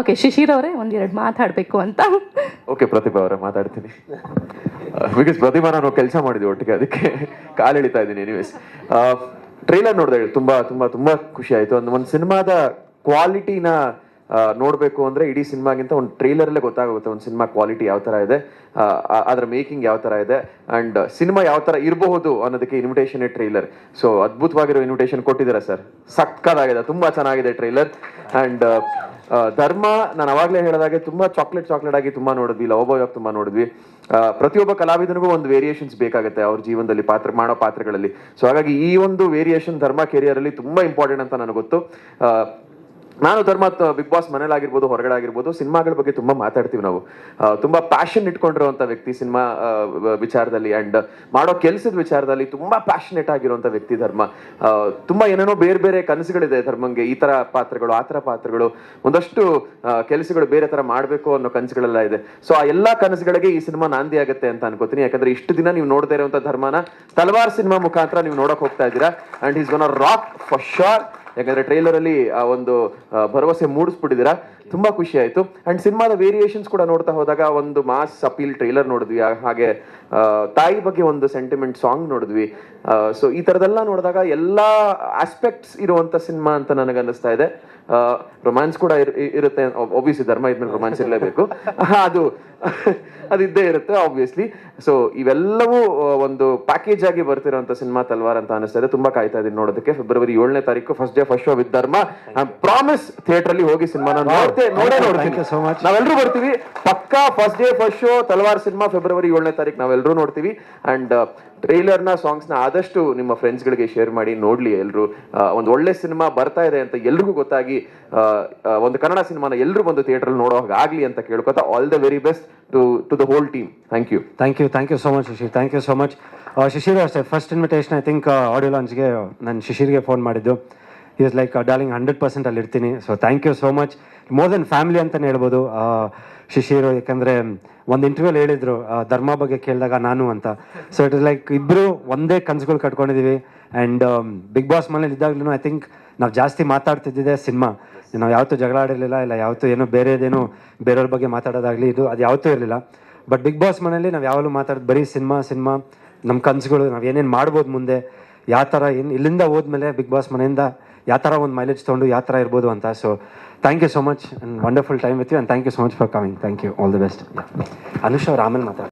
Okay Shishir ಅವರೇ ಒಂದೆರಡು ಮಾತಾಡಬೇಕು ಅಂತ. ಓಕೆ ಪ್ರತಿಭಾ ಅವರೇ ಮಾತಾಡ್ತೀನಿ. ಬಿಕಾಸ್ ಪ್ರತಿಭಾ ನಾನು ಕೆಲಸ ಮಾಡಿದ್ವಿ ಒಟ್ಟಿಗೆ, ಅದಕ್ಕೆ ಕಾಲು ಎಳಿತಾ ಇದ್ದೀನಿ ಎನಿವೇಸ್ ಟ್ರೈಲರ್ ನೋಡಿದೆ, ತುಂಬಾ ತುಂಬಾ ತುಂಬಾ ಖುಷಿ ಆಯ್ತು. ಒಂದು ಒಂದು ಸಿನಿಮಾದ ಕ್ವಾಲಿಟಿನ ನೋಡಬೇಕು ಅಂದ್ರೆ ಇಡೀ ಸಿನಿಮಾಗಿಂತ ಒಂದು ಟ್ರೈಲರಲ್ಲೇ ಗೊತ್ತಾಗುತ್ತೆ ಒಂದು ಸಿನಿಮಾ ಕ್ವಾಲಿಟಿ ಯಾವ ಥರ ಇದೆ ಅದರ ಮೇಕಿಂಗ್ ಯಾವ ತರ ಇದೆ ಆ್ಯಂಡ್ ಸಿನಿಮಾ ಯಾವ ತರ ಇರಬಹುದು ಅನ್ನೋದಕ್ಕೆ ಇನ್ವಿಟೇಷನ್ ಟ್ರೈಲರ್ ಸೊ ಅದ್ಭುತವಾಗಿರೋ ಇನ್ವಿಟೇಷನ್ ಕೊಟ್ಟಿದ್ದೀರಾ ಸರ್ ಸಕ್ಕದಾಗಿದೆ, ತುಂಬಾ ಚೆನ್ನಾಗಿದೆ ಟ್ರೈಲರ್ ಅಂಡ್ ಧರ್ಮ, ನಾನು ಅವಾಗಲೇ ಹೇಳಿದಾಗೆ ತುಂಬಾ ಚಾಕ್ಲೇಟ್ ಚಾಕ್ಲೇಟ್ ಆಗಿ ತುಂಬಾ ನೋಡಿದ್ವಿ ಲವ್ ಬಾಯ್ ಆಫ್ ತುಂಬಾ ನೋಡಿದ್ವಿ. ಪ್ರತಿಯೊಬ್ಬ ಕಲಾವಿದನಿಗೂ ಒಂದು ವೇರಿಯೇಷನ್ಸ್ ಬೇಕಾಗುತ್ತೆ ಅವ್ರ ಜೀವನದಲ್ಲಿ ಪಾತ್ರ, ಮಾಡೋ ಪಾತ್ರಗಳಲ್ಲಿ. ಸೊ ಹಾಗಾಗಿ ಈ ಒಂದು ವೇರಿಯೇಷನ್ ಧರ್ಮ ಕೆರಿಯರಲ್ಲಿ ತುಂಬ ಇಂಪಾರ್ಟೆಂಟ್ ಅಂತ ನನಗೆ ಗೊತ್ತು. ನಾನು ಧರ್ಮ ಬಿಗ್ ಬಾಸ್ ಮನೇಲಾಗಿರ್ಬೋದು ಹೊರಗಡೆ ಆಗಿರ್ಬೋದು ಸಿನಿಮಾಗಳ ಬಗ್ಗೆ ತುಂಬಾ ಮಾತಾಡ್ತೀವಿ ನಾವು. ತುಂಬಾ ಪ್ಯಾಷನ್ ಇಟ್ಕೊಂಡಿರುವಂತ ವ್ಯಕ್ತಿ ಸಿನಿಮಾ ವಿಚಾರದಲ್ಲಿ ಅಂಡ್ ಮಾಡೋ ಕೆಲಸದ ವಿಚಾರದಲ್ಲಿ ತುಂಬಾ ಪ್ಯಾಷನೇಟ್ ಆಗಿರುವಂತ ವ್ಯಕ್ತಿ ಧರ್ಮ. ತುಂಬಾ ಏನೇನೋ ಬೇರೆ ಬೇರೆ ಕನಸುಗಳಿದೆ ಧರ್ಮಂಗೆ. ಈ ತರ ಪಾತ್ರಗಳು, ಆ ತರ ಪಾತ್ರಗಳು, ಒಂದಷ್ಟು ಕೆಲಸಗಳು ಬೇರೆ ತರ ಮಾಡಬೇಕು ಅನ್ನೋ ಕನಸುಗಳೆಲ್ಲ ಇದೆ. ಸೊ ಆ ಎಲ್ಲಾ ಕನಸುಗಳಿಗೆ ಈ ಸಿನಿಮಾ ನಾಂದಿ ಆಗುತ್ತೆ ಅಂತ ಅನ್ಕೋತೀನಿ. ಯಾಕಂದ್ರೆ ಇಷ್ಟು ದಿನ ನೀವು ನೋಡದೇ ಇರುವಂತ ಧರ್ಮನ, ತಲವಾರ್ ಸಿನಿಮಾ ಮುಖಾಂತರ ನೀವು ನೋಡಕ್ ಹೋಗ್ತಾ ಇದ್ದೀರಾ. And is gone rock for sure ಯಾಕಂದ್ರೆ ಟ್ರೈಲರ್ ಅಲ್ಲಿ ಆ ಒಂದು ಭರವಸೆ ಮೂಡಿಸ್ಬಿಟ್ಟಿದ್ದೀರಾ? ತುಂಬಾ ಖುಷಿ ಆಯ್ತು. ಅಂಡ್ ಸಿನಿಮಾದ ವೇರಿಯೇಷನ್ಸ್ ಕೂಡ ನೋಡ್ತಾ ಹೋದಾಗ ಒಂದು ಮಾಸ್ ಅಪೀಲ್ ಟ್ರೈಲರ್ ನೋಡಿದ್ವಿ. ಹಾಗೆ ತಾಯಿ ಬಗ್ಗೆ ಒಂದು ಸೆಂಟಿಮೆಂಟ್ ಸಾಂಗ್ ನೋಡಿದ್ವಿ. ಸೊ ಈ ತರದೆಲ್ಲ ನೋಡಿದಾಗ ಎಲ್ಲಾ ಆಸ್ಪೆಕ್ಟ್ಸ್ ಇರುವಂತ ಸಿನಿಮಾ ಅಂತ ನನಗೆ ಅನ್ನಿಸ್ತಾ ಇದೆ ರೊಮ್ಯಾನ್ಸ್ ಕೂಡ ಇರ್- ಇರುತ್ತೆ. ಒಬ್ವಿಯಸ್ಲಿ ಧರ್ಮ ಇದ್ಮೇಲೆ ರೊಮ್ಯಾನ್ಸ್ ಇರಲೇಬೇಕು. ಅದು ಅದು ಇದ್ದೇ ಇರುತ್ತೆ ಆಬ್ವಿಯಸ್ಲಿ ಸೊ ಇವೆಲ್ಲವೂ ಒಂದು ಪ್ಯಾಕೇಜ್ ಆಗಿ ಬರ್ತಿರೋಂಥ ಸಿನಿಮಾ ತಲ್ವಾರ್ ಅಂತ ಅನಿಸ್ತಾ ಇದೆ. ತುಂಬಾ ಕಾಯ್ತಾ ಇದೀನಿ ನೋಡೋದಕ್ಕೆ. ಫೆಬ್ರವರಿ ಏಳನೇ ತಾರೀಕು first day first show with Dharma promise theatre ಅಲ್ಲಿ ಹೋಗಿ ಸಿನಿಮಾನ ನೋಡ್ತೆ ನೋಡೇ ನೋಡ್ತೀನಿ. ನಾವೆಲ್ಲರೂ ಬರ್ತೀವಿ. ಪಕ್ಕಾ first day first show Talwar cinema February ಏಳನೇ ತಾರೀಕು ನಾವೆಲ್ಲರೂ ನೋಡ್ತೀವಿ. ಅಂಡ್ ಟ್ರೈಲರ್ನ ಸಾಂಗ್ಸ್ನ ಆದಷ್ಟು ನಿಮ್ಮ ಫ್ರೆಂಡ್ಸ್ ಗಳಿಗೆ ಶೇರ್ ಮಾಡಿ ನೋಡ್ಲಿ ಎಲ್ರು. ಒಂದು ಒಳ್ಳೆ ಸಿನಿಮಾ ಬರ್ತಾ ಇದೆ ಅಂತ ಎಲ್ರಿಗೂ ಗೊತ್ತಾಗಿ ಒಂದು ಕನ್ನಡ ಸಿನಿಮಾನ ಎಲ್ರು ಬಂದು ಥಿಯೇಟರ್ ನೋಡೋ ಹಾಗೆ ಆಗ್ಲಿ ಅಂತ ಕೇಳ್ಕೊತಾ all the very best to to the whole team thank you thank you thank you so much Shishir thank you so much Shishir ಅಷ್ಟೇ first invitation I think audio ಲಾಂಚ್ಗೆ ನಾನು ಶಿಶಿರ್ಗೆ ಫೋನ್ ಮಾಡಿದ್ದು. Is like darling hundred percent ಅಲ್ಲಿ ಇರ್ತೀನಿ. So thank you so much more than family ಅಂತಲೇ ಹೇಳ್ಬೋದು. ಶಿಶಿರು ಯಾಕಂದರೆ ಒಂದು ಇಂಟರ್ವ್ಯೂಲ್ ಹೇಳಿದರು ಧರ್ಮ ಬಗ್ಗೆ ಕೇಳಿದಾಗ ನಾನು ಅಂತ. ಸೊ ಇಟ್ ಇಸ್ ಲೈಕ್ ಇಬ್ಬರು ಒಂದೇ ಕನಸುಗಳು ಕಟ್ಕೊಂಡಿದ್ದೀವಿ ಆ್ಯಂಡ್ ಬಿಗ್ ಬಾಸ್ ಮನೇಲಿ ಇದ್ದಾಗಲೂ ಐ ಥಿಂಕ್ ನಾವು ಜಾಸ್ತಿ ಮಾತಾಡ್ತಿದ್ದಿದೆ ಸಿನಿಮಾ. ನಾವು ಯಾವತ್ತೂ ಜಗಳ ಆಡಿರಲಿಲ್ಲ, ಇಲ್ಲ ಯಾವತ್ತೂ ಏನೋ ಬೇರೆದೇನೋ ಬೇರೆಯವ್ರ ಬಗ್ಗೆ ಮಾತಾಡೋದಾಗಲಿ ಇದು, ಅದು ಯಾವತ್ತೂ ಇರಲಿಲ್ಲ. ಬಟ್ ಬಿಗ್ ಬಾಸ್ ಮನೇಲಿ ನಾವು ಯಾವಾಗಲೂ ಮಾತಾಡೋದು ಬರೀ ಸಿನಿಮಾ ಸಿನಿಮಾ ನಮ್ಮ ಕನಸುಗಳು, ನಾವು ಏನೇನು ಮಾಡ್ಬೋದು ಮುಂದೆ, ಯಾವ ಥರ ಏನು ಇಲ್ಲಿಂದ ಹೋದ್ಮೇಲೆ ಬಿಗ್ ಬಾಸ್ ಮನೆಯಿಂದ ಯಾವ ಥರ ಒಂದು ಮೈಲೇಜ್ ತೊಗೊಂಡು ಯಾವ ಥರ ಇರ್ಬೋದು ಅಂತ. So thank you so much and wonderful time with you and thank you so much for coming thank you all the best Anush ಅವ್ರು ಆಮೇಲೆ ಮಾತಾಡ್ತಾರೆ.